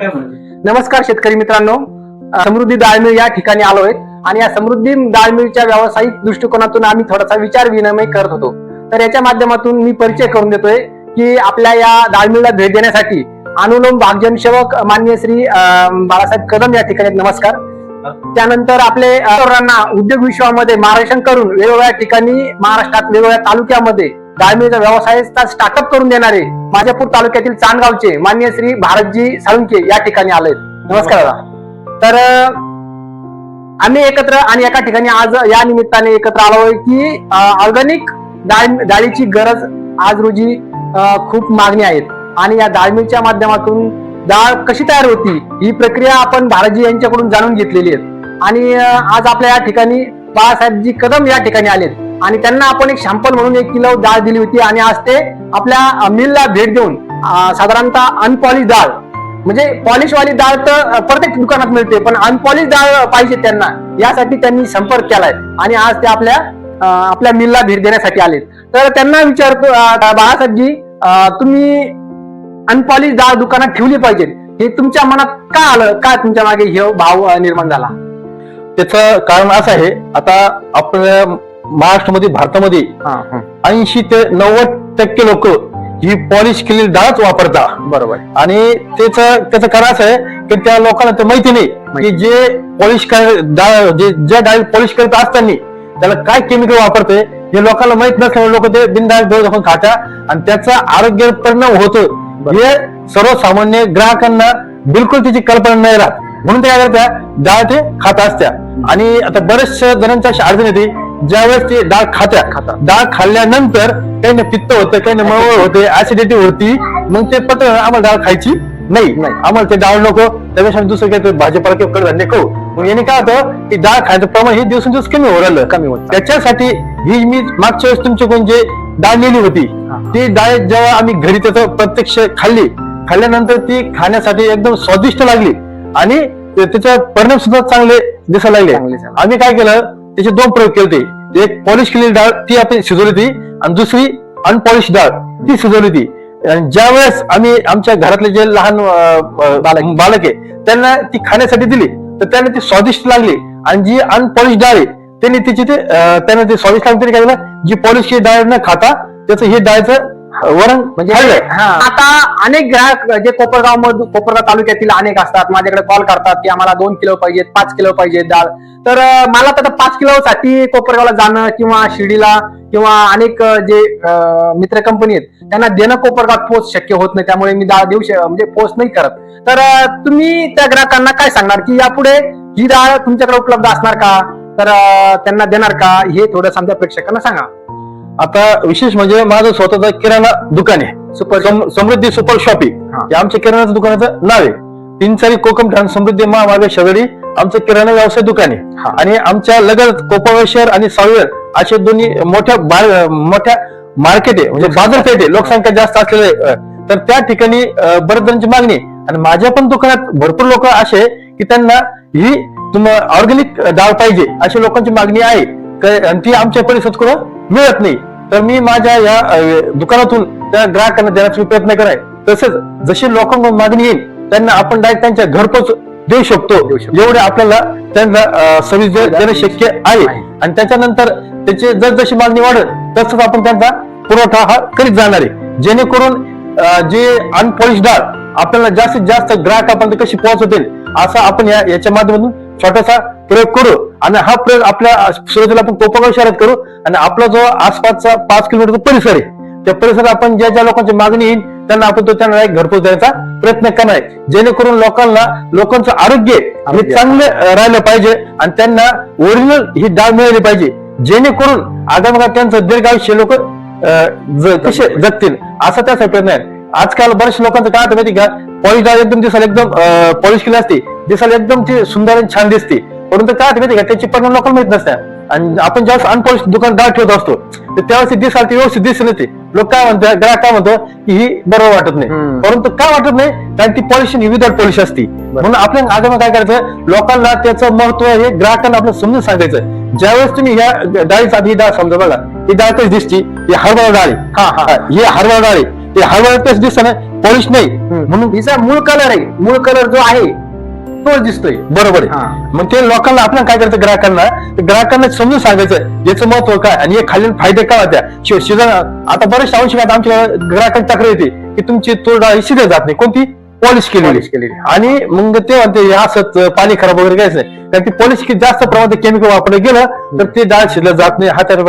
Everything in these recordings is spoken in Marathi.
नमस्कार शेतकरी मित्रांनो. समृद्धी डाळमिळ या ठिकाणी आलोय आणि या समृद्धी डाळमिळच्या व्यावसायिक दृष्टिकोनातून आम्ही थोडासा विचार विनिमय करत होतो. तर याच्या माध्यमातून मी परिचय करून देतोय की आपल्या या डाळमिळला भेट देण्यासाठी अनुलोम भागजन सेवक मान्य श्री बाळासाहेब कदम या ठिकाणी नमस्कार. त्यानंतर आपले उद्योग विश्वामध्ये मार्गदर्शन करून वेगवेगळ्या ठिकाणी महाराष्ट्रात वेगवेगळ्या तालुक्यामध्ये डाळमिळचा व्यवसायाचा स्टार्टअप करून देणारे माझ्यापूर तालुक्यातील चांदगावचे मान्य श्री भारतजी साळुंके या ठिकाणी आले नमस्कार दादा. तर आम्ही एकत्र आणि एका ठिकाणी आज या निमित्ताने एकत्र आलोय की ऑर्गॅनिक डाळ डाळीची गरज आज रोजी खूप मागणी आहेत आणि या डाळमिळच्या माध्यमातून डाळ कशी तयार होती ही प्रक्रिया आपण भारतजी यांच्याकडून जाणून घेतलेली आहे. आणि आज आपल्या या ठिकाणी बाळासाहेबजी कदम या ठिकाणी आलेत. आणि त्यांना आपण एक शॅम्पल म्हणून एक किलो डाळ दिली होती आणि आज ते आपल्या मिलला भेट देऊन साधारणतः अनपॉलिश डाळ. म्हणजे पॉलिश वाली डाळ तर प्रत्येक दुकानात मिळते पण अनपॉलिश डाळ पाहिजे त्यांना. यासाठी त्यांनी संपर्क केलाय आणि आज ते आपल्या आपल्या मिलला भेट देण्यासाठी आले तर त्यांना विचारतो बाळासाहेबजी तुम्ही अनपॉलिश डाळ दुकानात ठेवली पाहिजे. हे तुमच्या मनात का आलं? का तुमच्या मागे हे भाव निर्माण झाला? त्याचं कारण असं आहे आता आपल्या महाराष्ट्रामध्ये भारतामध्ये. ऐंशी ते नव्वद टक्के लोक ही पॉलिश केलेली डाळच वापरतात बरोबर. आणि त्याचं त्याचं कारण असं आहे की त्या लोकांना ते माहिती नाही की जे पॉलिश डाळ जे ज्या डाळी पॉलिश करत असताना त्याला काय केमिकल वापरते हे लोकांना माहीत नसल्यामुळे लोक ते बिनडाळ डोळे दाखवून खातात आणि त्याचा आरोग्य परिणाम होतो. हे सर्वसामान्य ग्राहकांना बिलकुल त्याची कल्पना नाही राहत. म्हणून ते काय करतात? डाळ ते खात असत्या आणि आता बरेचशा जणांच्या अडचण येते. ज्यावेळेस ते डाळ खात्या. डाळ खाल्ल्यानंतर काही पित्त होतं काही मळवळ होते ऍसिडिटी होती मग ते पत्र आम्हाला डाळ खायची नाही नाही. आम्हाला ते डाळ नको त्यापेक्षा आम्ही दुसरं काही भाजीपाला किंवा कडधान्य खाऊ मग याने काय होतं की डाळ खायचं प्रमाण हे दिवसेंदिवस कमी होऊ राहिलं कमी होत त्याच्यासाठी ही मी मागच्या वेळेस तुमच्याकडून जे डाळ नेली होती. ती डाळ जेव्हा आम्ही घरी त्याचं प्रत्यक्ष खाल्ली खाल्ल्यानंतर ती खाण्यासाठी एकदम स्वादिष्ट लागली आणि ते- त्याचा परिणाम सुद्धा चांगले दिसायला लागले. आम्ही काय केलं त्याचे दोन प्रयोग केले ते एक पॉलिश केलेली डाळ ती आपण शिजवली ती आणि दुसरी अनपॉलिश डाळ ती शिजवली ती आणि ज्या वेळेस आम्ही आमच्या घरातले जे लहान बालक बालक आहे त्यांना ती खाण्यासाठी दिली. तर त्यांना ती स्वादिष्ट लागली. आणि जी अनपॉलिश डाळ आहे त्यांनी तिची ते त्यांना ते स्वादिष्ट लागली. त्यांनी काय केलं जी पॉलिश डाळ न खाता त्याचं हे डाळचं वरण? म्हणजे आता अनेक ग्राहक जे कोपरगाव मध कोपरगाव तालुक्यातील अनेक असतात माझ्याकडे कॉल करतात की आम्हाला दोन किलो पाहिजेत पाच किलो पाहिजेत डाळ तर मला तर पाच किलो साठी कोपरगावला जाणं किंवा शिर्डीला किंवा अनेक जे मित्र कंपनी आहेत त्यांना देणं कोपरगावात पोच शक्य होत नाही. त्यामुळे मी डाळ देऊ म्हणजे पोच नाही करत. तर तुम्ही त्या ग्राहकांना काय सांगणार की यापुढे ही डाळ तुमच्याकडे उपलब्ध असणार का? तर त्यांना देणार का? हे थोडं आमच्या प्रेक्षकांना सांगा. आता विशेष म्हणजे माझं स्वतःचं किराणा दुकान आहे. सुपर सम- समृद्धी सुपर शॉपिंग हा. हे आमच्या किराणाचं दुकानाचं नाव आहे. तीन चारी कोकम ठाण समृद्धी महामार्ग शेजारी आमचं किराणा व्यवसाय दुकान हा. आहे आणि आमच्या लगत कोपरगाव शहर आणि सावळेर असे दोन्ही मोठ्या बार- मोठ्या मार्केट आहे. म्हणजे बाजारपेठ आहे. लोकसंख्या जास्त असलेले अं, तर त्या ठिकाणी अं, बऱ्याच जणांची मागणी आहे. आणि माझ्या पण दुकानात भरपूर लोक असे आहे की त्यांना ही ऑर्गॅनिक डाळ पाहिजे अशी लोकांची मागणी आहे. क- आणि ती आमच्या परिसरात कुठं मिळत नाही. तर मी माझ्या या दुकानातून त्या ग्राहकांना देण्याचा प्रयत्न कराय तसेच जशी लोकांकडून मागणी येईल त्यांना आपण डायरेक्ट त्यांच्या घरपोच देऊ शकतो देऊ शकतो. जेवढे आपल्याला त्यांना सर्व्हिस देणं शक्य आहे. आणि त्याच्यानंतर त्याची जर जशी मागणी वाढत तसंच आपण त्यांचा पुरवठा हा करीत जाणार आहे जेणेकरून जे अनपॉलिश डाळ आपल्याला जास्तीत जास्त ग्राहकापर्यंत कशी पोहोचवतील असा आपण या याच्या माध्यमातून छोटासा प्रयोग करू आणि हा प्रयोग आपल्या सुरुवातीला आपण कोपरगाव शहरात करू आणि आपला जो आसपासचा पाच किलोमीटरचा परिसर आहे त्या परिसरात आपण ज्या ज्या लोकांची मागणी येईल त्यांना आपण तो त्यांना एक घरपोच द्यायचा प्रयत्न करणार आहे. जेणेकरून लोकांना लोकांचं आरोग्य हे. चांगलं राहिलं पाहिजे आणि त्यांना ओरिजिनल ही डाळ मिळाली पाहिजे. जेणेकरून आगामी त्यांचं दीर्घायुष्य लोक कसे जगतील? असा त्याचा प्रयत्न आहे. आजकाल बऱ्याचशा लोकांचं काय होतं माहिती का? पॉलिश डाळ एकदम दिसायला एकदम पॉलिश केली असते. दिसायला एकदम ती सुंदर आणि छान दिसते. परंतु काय होतं माहिती का? त्याची परिणाम लोकांना माहीत नसतात. आणि आपण ज्यावेळेस अनपॉलिश दुकान डाळ ठेवत असतो तर त्यावेळेस ती दिसायला ती व्यवस्थित दिसत नसते. लोक काय म्हणतात ग्राहक काय म्हणतो की ही बरोबर वाटत नाही. परंतु काय वाटत नाही? कारण ती पॉलिश ही विदाउट पॉलिश असते. म्हणून आपल्या आगामी काय करायचं? लोकांना त्याचं महत्त्व हे ग्राहकांना आपलं समजून सांगायचं. ज्यावेळेस तुम्ही ह्या डाळीचा ही डाळ समजा बघा ही डाळ कशी दिसती? ही हरभरा डाळ. हा, हा. ही हरभरा डाळ ते हळूहळू तेच दिसत ना पॉलिश नाही म्हणून हिचा मूळ कलर आहे. मूळ कलर जो आहे तोच दिसतोय. बरोबर हा. आहे मग ते लोकांना आपण काय करायचं ग्राहकांना ते ग्राहकांना समजून सांगायचं याचं महत्त्व काय? आणि हे खाल्ल्याने फायदे काय होत्या? शिजन आता बरेचसे आवश्यक आमच्या ग्राहकांची तक्रार येते की तुमची ही शिजत जात नाही. कोणती? पॉलिश केलेली. केलेली. आणि मग ते म्हणते हे असंच पाणी खराब वगैरे घ्यायचं नाही. कारण ती पॉलिश की जास्त प्रमाणात केमिकल वापरलं गेलं तर ते डाळ शिजलं जात नाही. हाताच्या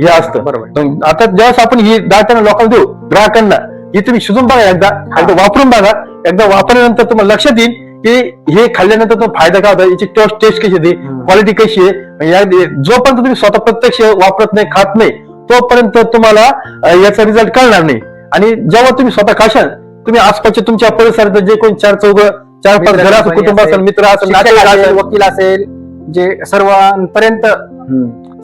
हे असतं. बरोबर. मग आता ज्यावेळेस आपण ही त्यांना लोकांना देऊ ग्राहकांना ही तुम्ही शिजून बघा एकदा एकदा वापरून बघा. एकदा वापरल्यानंतर तुम्हाला लक्षात येईल की हे खाल्ल्यानंतर तो फायदा काय होता? याची टेस्ट टेस्ट कशी येते? क्वालिटी कशी आहे? या- जोपर्यंत तुम्ही स्वतः प्रत्यक्ष वापरत नाही खात नाही तोपर्यंत तुम्हाला अं, याचा रिझल्ट कळणार नाही. आणि जेव्हा तुम्ही स्वतः खाशाल तुम्ही आसपासच्या तुमच्या परिसरात जे कोणी चार चौघ चार पाच मित्र घर असेल कुटुंब असेल मित्र असेल शिक्षक नातेवाईक असेल, असेल. वकील असेल जे सर्वांपर्यंत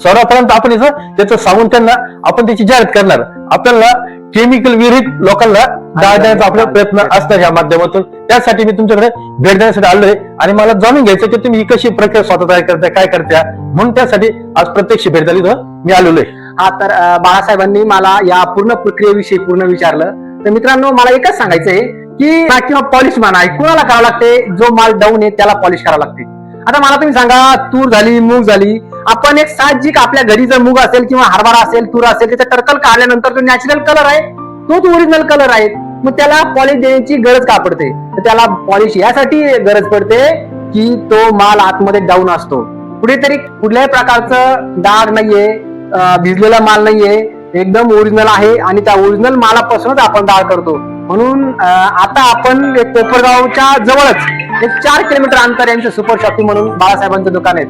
सर्वांपर्यंत आपण याचं त्याचं सांगून त्यांना आपण त्याची जाहिरात करणार. आपल्याला केमिकल विरहित लोकांना डाळ देण्याचा आपला प्रयत्न असणार या माध्यमातून. त्यासाठी मी तुमच्याकडे भेट देण्यासाठी आलोय आणि मला जाणून घ्यायचं की तुम्ही ही कशी प्रक्रिया स्वतः तयार करताय काय करत्या? म्हणून त्यासाठी आज प्रत्यक्ष भेट झाली मी आलेलो आहे. हा तर बाळासाहेबांनी मला या पूर्ण प्रक्रियेविषयी पूर्ण विचारलं. तर मित्रांनो मला एकच सांगायचंय की किंवा पॉलिश म्हणा कुणाला करावं लागते? जो माल डाऊन आहे त्याला पॉलिश करावं लागते. आता मला तुम्ही सांगा तूर झाली मूग झाली. आपण एक साहजिक आपल्या घरी जर मूग असेल किंवा हरभरा असेल तूर असेल त्याचा टर्कल काढल्यानंतर तो नॅचरल कलर आहे. तोच ओरिजिनल कलर आहे. मग त्याला पॉलिश देण्याची गरज का पडते? तर त्याला पॉलिश यासाठी गरज पडते की तो माल आतमध्ये डाऊन असतो. कुठेतरी कुठल्याही प्रकारचं डाग नाहीये भिजलेला माल नाहीये. एकदम ओरिजिनल आहे आणि त्या ओरिजिनल मालापासूनच आपण डाळ करतो. म्हणून आता आपण कोपरगावच्या जवळच एक चार किलोमीटर अंतर यांचं सुपर शॉपिंग म्हणून बाळासाहेबांचं दुकान आहे.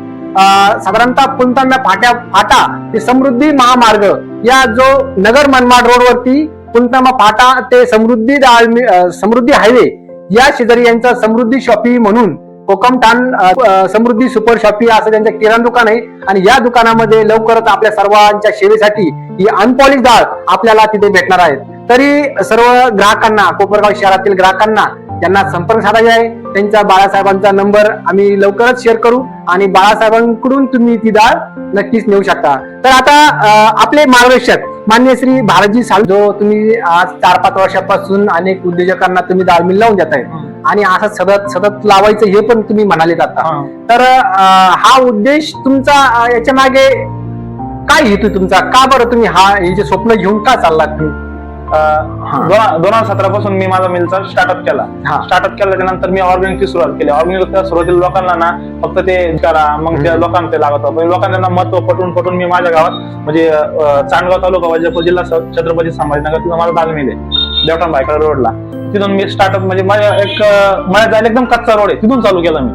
साधारणतः पुंतांब्या फाट्या फाटा ते समृद्धी महामार्ग या जो नगर मनमाड रोडवरती पुंतांबा फाटा ते समृद्धी डाळ समृद्धी हायवे या शेजारी यांचं समृद्धी शॉपी म्हणून कोकमठाण समृद्धी सुपर शॉपी असं त्यांचं किराणा दुकान आहे. आणि या दुकानामध्ये लवकरच आपल्या सर्वांच्या सेवेसाठी ही अनपॉलिश डाळ आपल्याला तिथे भेटणार आहे. तरी सर्व ग्राहकांना कोपरगाव शहरातील ग्राहकांना त्यांना संपर्क साधायचा आहे. त्यांचा बाळासाहेबांचा नंबर आम्ही लवकरच शेअर करू आणि बाळासाहेबांकडून तुम्ही ती डाळ नक्कीच नेऊ शकता. तर आता आपले मार्गदर्शक मान्य श्री भारतजी साळू जो तुम्ही आज चार पाच वर्षापासून अनेक उद्योजकांना तुम्ही डाळ मिल लावून देत आहे आणि असं सतत सतत लावायचं हे पण तुम्ही म्हणाले आता तर हा उद्देश तुमचा याच्या मागे काय हेतू तुमचा? का बरं तुम्ही हा हे जे स्वप्न घेऊन का चाललात तुम्ही. दोन हजार सतरा पासून मी माझा मिलचा स्टार्टअप केला. स्टार्टअप केल्याच्यानंतर मी ऑर्गॅनिकची सुरुवात केली. ऑर्गॅनिक सुरुवातीला लोकांना ना फक्त ते करा मग त्या लोकांना ते लागत होतं. पण लोकांना महत्त्व पटवून पटवून मी माझ्या गावात म्हणजे चांदगाव तालुका वैजापूर जिल्हा छत्रपती संभाजीनगर तिथं माझा दाल मिल देवठाण बायकडे रोडला. तिथून मी स्टार्टअप म्हणजे माझ्या एक माझ्या जायला एकदम कच्चा रोड आहे. तिथून चालू केला मी.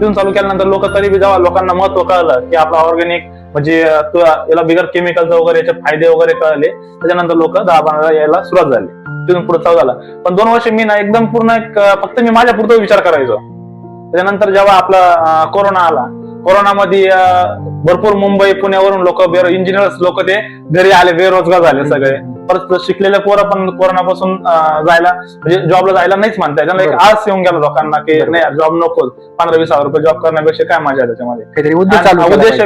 तिथून चालू केल्यानंतर लोक तरी बी जेव्हा लोकांना महत्त्व कळलं की आपला ऑर्गॅनिक म्हणजे याला बिगर केमिकलचा वगैरे याचे फायदे वगैरे कळले. त्याच्यानंतर लोक दहा पंधरा यायला सुरुवात झाली. तिथून पुढे चालू झाला. पण दोन वर्ष मी ना एकदम पूर्ण एक फक्त मी माझ्या पुरता विचार करायचो. त्याच्यानंतर जेव्हा आपला कोरोना आला कोरोनामध्ये भरपूर मुंबई पुण्यावरून लोक इंजिनियर्स लोक ते घरी आले बेरोजगार झाले सगळे. परत शिकलेले पोरं पण कोरोनापासून जायला म्हणजे जॉबला जायला नाहीच म्हणताय त्यांना एक. आस येऊन गेला लोकांना की. नाही जॉब नकोच. पंधरा वीस हजार रुपये जॉब करण्यापेक्षा काय मजा त्याच्यामध्ये? उद्देश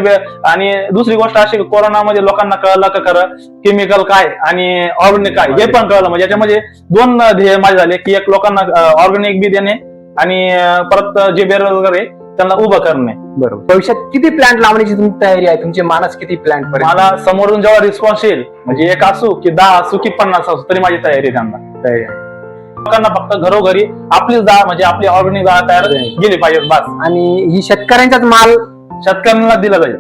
आणि दुसरी गोष्ट अशी की कोरोनामध्ये लोकांना कळलं का खरं? केमिकल काय आणि ऑर्गॅनिक काय? हे पण कळलं. म्हणजे याच्यामध्ये दोन ध्येय माझे झाले की एक लोकांना ऑर्गॅनिक बी देणे आणि परत जे बेरोजगार आहे त्यांना उभं करणे. बरोबर. भविष्यात किती प्लांट लावण्याची तुमची तयारी आहे? तुमचे मानस किती प्लांट मला समोरून जेव्हा रिस्पॉन्स येईल म्हणजे एक असू की दहा असू की पन्नास असू तरी माझी तयारी आहे त्यांना. लोकांना फक्त घरोघरी आपलीच डाळ म्हणजे आपली ऑर्गॅनिक डाळ तयार गेली पाहिजे बस. आणि ही शेतकऱ्यांचाच माल? शेतकऱ्यांना दिला जाईल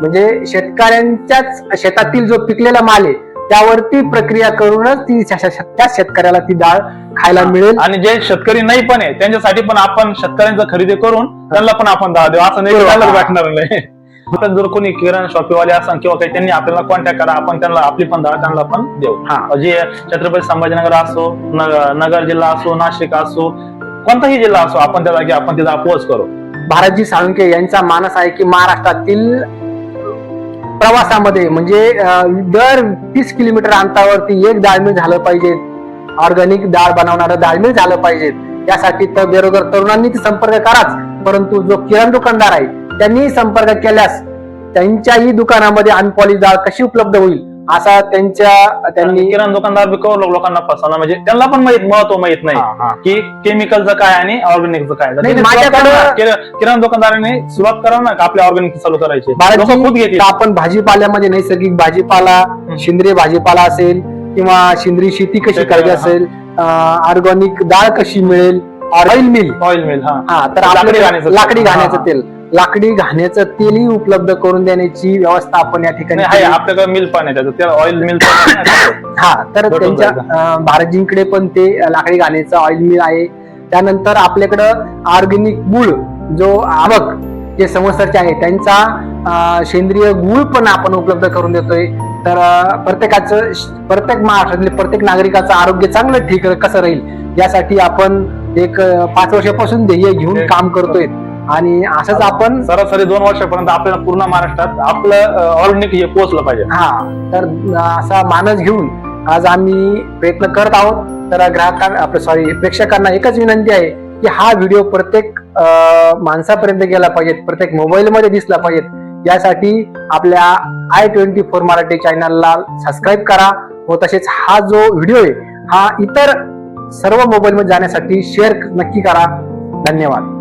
म्हणजे शेतकऱ्यांच्याच शेतातील जो पिकलेला माल आहे त्यावरती प्रक्रिया करूनच ती त्या शेतकऱ्याला ती डाळ खायला मिळेल. आणि जे शेतकरी नाही पण आहे त्यांच्यासाठी पण आपण शेतकऱ्यांचा खरेदी करून त्यांना पण आपण दहा देऊ. असं नाही भेटणार नाही. आपण जर कोणी किराणा शॉपीवाले असेल किंवा काही त्यांनी आपल्याला कॉन्टॅक्ट करा आपण त्यांना आपली पण दहा त्यांना पण देऊ. हा. जे छत्रपती संभाजीनगर असो नग- नगर जिल्हा असो नाशिक असो कोणताही जिल्हा असो आपण त्या जागी आपण तिथं पोच करू. भारतजी साळुंके यांचा मानस आहे की महाराष्ट्रातील प्रवासामध्ये म्हणजे अं, दर तीस किलोमीटर अंतरावरती एक डाळमिल झालं पाहिजे. ऑर्गॅनिक डाळ बनवणारं डाळमिल झालं पाहिजे. यासाठी तर बेरोजगार तरुणांनी ती संपर्क कराच परंतु जो किराण दुकानदार आहे त्यांनी संपर्क केल्यास त्यांच्याही दुकानामध्ये अनपॉलिश डाळ कशी उपलब्ध होईल? असा त्यांच्या त्यांनी किराणा दुकानदार बी कवर लोकांना फसवणं म्हणजे त्यांना पण माहीत महत्त्व माहीत नाही हा. की केमिकलचं काय आणि ऑर्गॅनिकचं काय तर नाही, सुरुवात माझ्याकडं- करा ना. किरा- किराणा दुकानदाराने सुरुवात करा ना का आपल्या ऑर्गॅनिक चालू करायचे लोक खूप घेतील आपण भाजीपाल्यामध्ये नैसर्गिक भाजीपाला सेंद्रिय भाजीपाला असेल किंवा सेंद्रिय शेती कशी शेती, करायची हा. असेल ऑर्गॅनिक डाळ कशी मिळेल ऑइल मिल ऑइल मिल हा हा तर लाकडी आपल्याकडे घाण्याचं तेल. लाकडी घाण्याचं हा. तेल लाकडी घाण्याचं तेलही उपलब्ध करून देण्याची व्यवस्था आपण या ठिकाणी आहे. केली. आपल्याकडे मिल पण आहे. त्याचं त्या ऑइल मिल हा तर भेटून त्यांच्या जाईल अं, भारतजींकडे पण ते लाकडी घाण्याचं ऑइल मिल आहे. त्यानंतर आपल्याकडं ऑर्गेनिक गुळ जो आवक जे समोरचे आहे त्यांचा अं, सेंद्रिय गुळ पण आपण उपलब्ध करून देतोय. तर अं, प्रत्येकाचं प्रत्येक महाराष्ट्रातले प्रत्येक नागरिकाचं आरोग्य चांगलं ठीक कसं राहील यासाठी आपण एक अं, पाच वर्षापासून ध्येय घेऊन काम करतोय. आणि असंच आपण सरासरी दोन वर्षापर्यंत आपल्याला पूर्ण महाराष्ट्रात आपलं ऑर्गॅनिक हे पोहोचलं पाहिजे. हा तर असा मानस घेऊन आज आम्ही प्रयत्न करत आहोत. तर ग्राहकांना आपलं सॉरी प्रेक्षकांना एकच विनंती आहे की हा व्हिडिओ प्रत्येक माणसापर्यंत गेला पाहिजे प्रत्येक मोबाईल मध्ये दिसला पाहिजे. यासाठी आपल्या आय ट्वेंटी फोर मराठी चॅनलला सबस्क्राईब करा व तसेच हा जो व्हिडिओ आहे हा इतर सर्व मोबाईल मध्ये जाण्यासाठी शेअर नक्की करा. धन्यवाद.